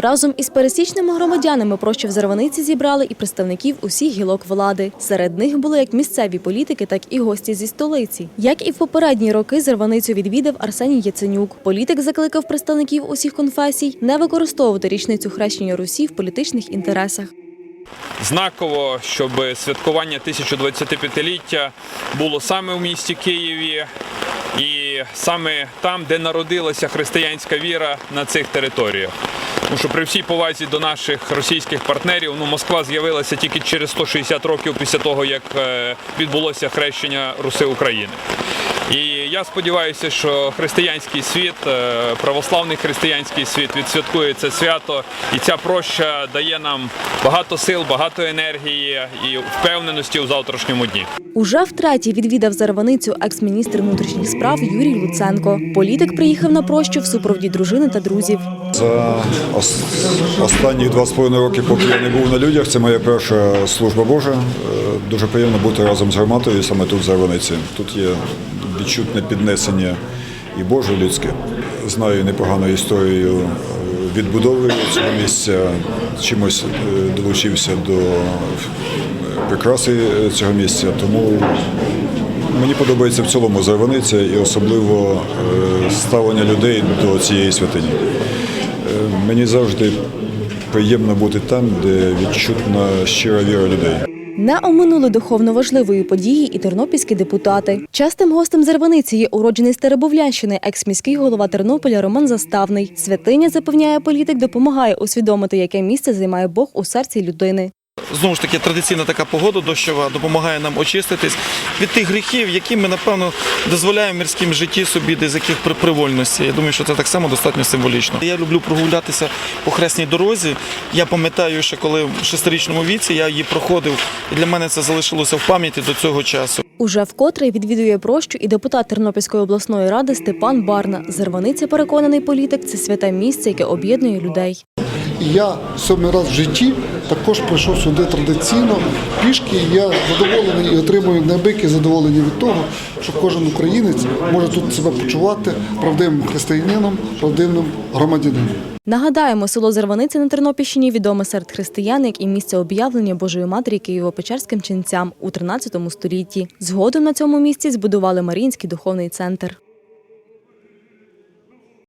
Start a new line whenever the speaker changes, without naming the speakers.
Разом із пересічними громадянами прощу в Зарваниці зібрали і представників усіх гілок влади. Серед них були як місцеві політики, так і гості зі столиці. Як і в попередні роки, Зарваницю відвідав Арсеній Яценюк. Політик закликав представників усіх конфесій не використовувати річницю хрещення Русі в політичних інтересах.
знаково, щоб святкування 1025-ліття було саме в місті Києві і саме там, де народилася християнська віра на цих територіях. Тому що при всій повазі до наших російських партнерів, ну Москва з'явилася тільки через 160 років після того, як е, відбулося хрещення Руси України. І я сподіваюся, що християнський світ, е, православний християнський світ відсвяткує це свято, і ця проща дає нам багато сил, багато енергії і впевненості у завтрашньому дні.
Уже втретє відвідав Зарваницю екс-міністр внутрішніх справ Юрій Луценко. Політик приїхав на прощу в супроводі дружини та друзів.
За останні два з половиною роки, поки я не був на людях, це моя перша служба Божа. Е, Дуже приємно бути разом з громадою саме тут, в Зарваниці. Тут є відчутне піднесення і Боже, людське. Знаю непогану історію е, відбудови цього місця. Чимось е, долучився до прикраси цього місця, тому Мені подобається в цілому Зарваниця і особливо ставлення людей до цієї святині. Мені завжди приємно бути там, де відчутна щира віра людей.
Не оминули духовно важливої події і тернопільські депутати. Частим гостем Зарваниці є уроджений Старобовлянщини, екс-міський голова Тернополя Роман Заставний. Святиня, запевняє політик, допомагає усвідомити, яке місце займає Бог у серці людини.
Знову ж таки, традиційна така погода дощова допомагає нам очиститись від тих гріхів, які ми, напевно, дозволяємо в мирському житті собі, десь яких при привольності. Я думаю, що це так само достатньо символічно. Я люблю прогулятися по хресній дорозі. Я пам'ятаю, що коли в шестирічному віці я її проходив, і для мене це залишилося в пам'яті до цього часу.
Уже вкотре відвідує прощу і депутат Тернопільської обласної ради Степан Барна. Зарваниця переконаний політик це святе місце, яке об'єднує людей.
І я сьомий раз в житті також прийшов сюди традиційно пішки. І я задоволений і отримую неабияке задоволення від того, що кожен українець може тут себе почувати правдивим християнином, правдивим громадянином.
Нагадаємо, село Зарваниця на Тернопільщині відоме серед християн як і місце об'явлення Божої Матері Києво-Печерським ченцям у 13 столітті. Згодом на цьому місці збудували Маріїнський духовний центр.